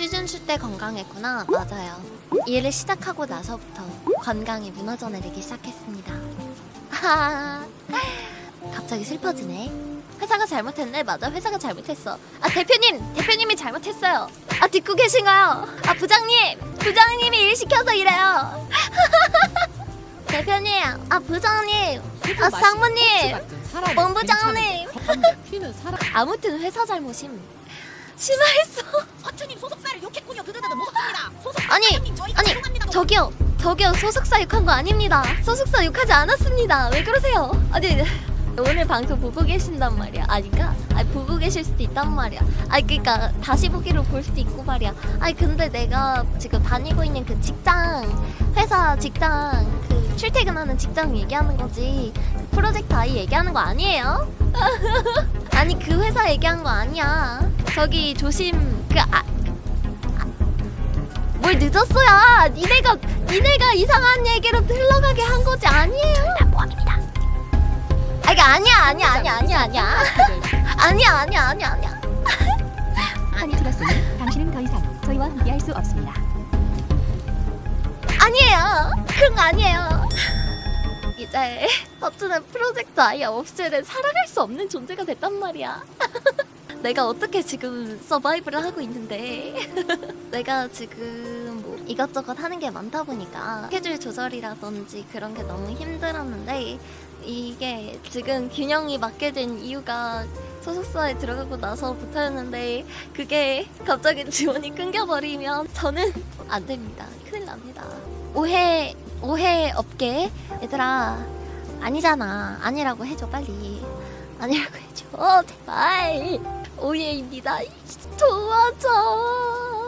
시즌 2때 건강했구나. 맞아요. 일을 시작하고 나서부터 건강이 무너져 내리기 시작했습니다. 하하. 갑자기 슬퍼지네. 회사가 잘못했네. 맞아, 회사가 잘못했어. 아, 대표님! 대표님이 잘못했어요. 아, 듣고 계신가요? 아, 부장님! 부장님이 일 시켜서 이래요. 대표님! 아, 부장님! 아, 상무님! 본부장님! 피는 사람 아무튼 회사 잘못임. 심하했어. 서춘님 소속 저기요, 저기요, 소속사 욕한 거 아닙니다. 소속사 욕하지 않았습니다. 왜 그러세요? 아니, 오늘 방송 보고 계신단 말이야. 아닌가? 아니, 보고 계실 수도 있단 말이야. 아니, 그니까, 다시 보기로 볼 수도 있고 말이야. 아니, 근데 내가 지금 다니고 있는 그 직장, 회사 직장, 그 출퇴근하는 직장 얘기하는 거지. 프로젝트 아이 얘기하는 거 아니에요? 아니, 그 회사 얘기한 거 아니야. 저기, 조심, 그, 아, 뭘 늦었어야 니네가 니네가 이상한 얘기로 흘러가게 한 거지 아니에요? 다 포함입니다. 아 이게 아니야 아니야 아니야 아니야 아니야. 아니야 아니야 아니야 아니야. 많이 들었으니 당신은 더 이상 저희와 함께할 수 없습니다. 아니에요. 그런 거 아니에요. 이제 어쩌면 프로젝트 아예 없이는 살아갈 수 없는 존재가 됐단 말이야 내가 어떻게 지금 서바이브를 하고 있는데? 내가 지금 뭐 이것저것 하는 게 많다 보니까 스케줄 조절이라든지 그런 게 너무 힘들었는데 이게 지금 균형이 맞게 된 이유가 소속사에 들어가고 나서부터였는데 그게 갑자기 지원이 끊겨버리면 저는 안 됩니다. 큰일 납니다. 오해 오해 없게 얘들아 아니잖아. 아니라고 해줘 빨리. 아니라고 해줘. 제발 오예입니다. 도와줘.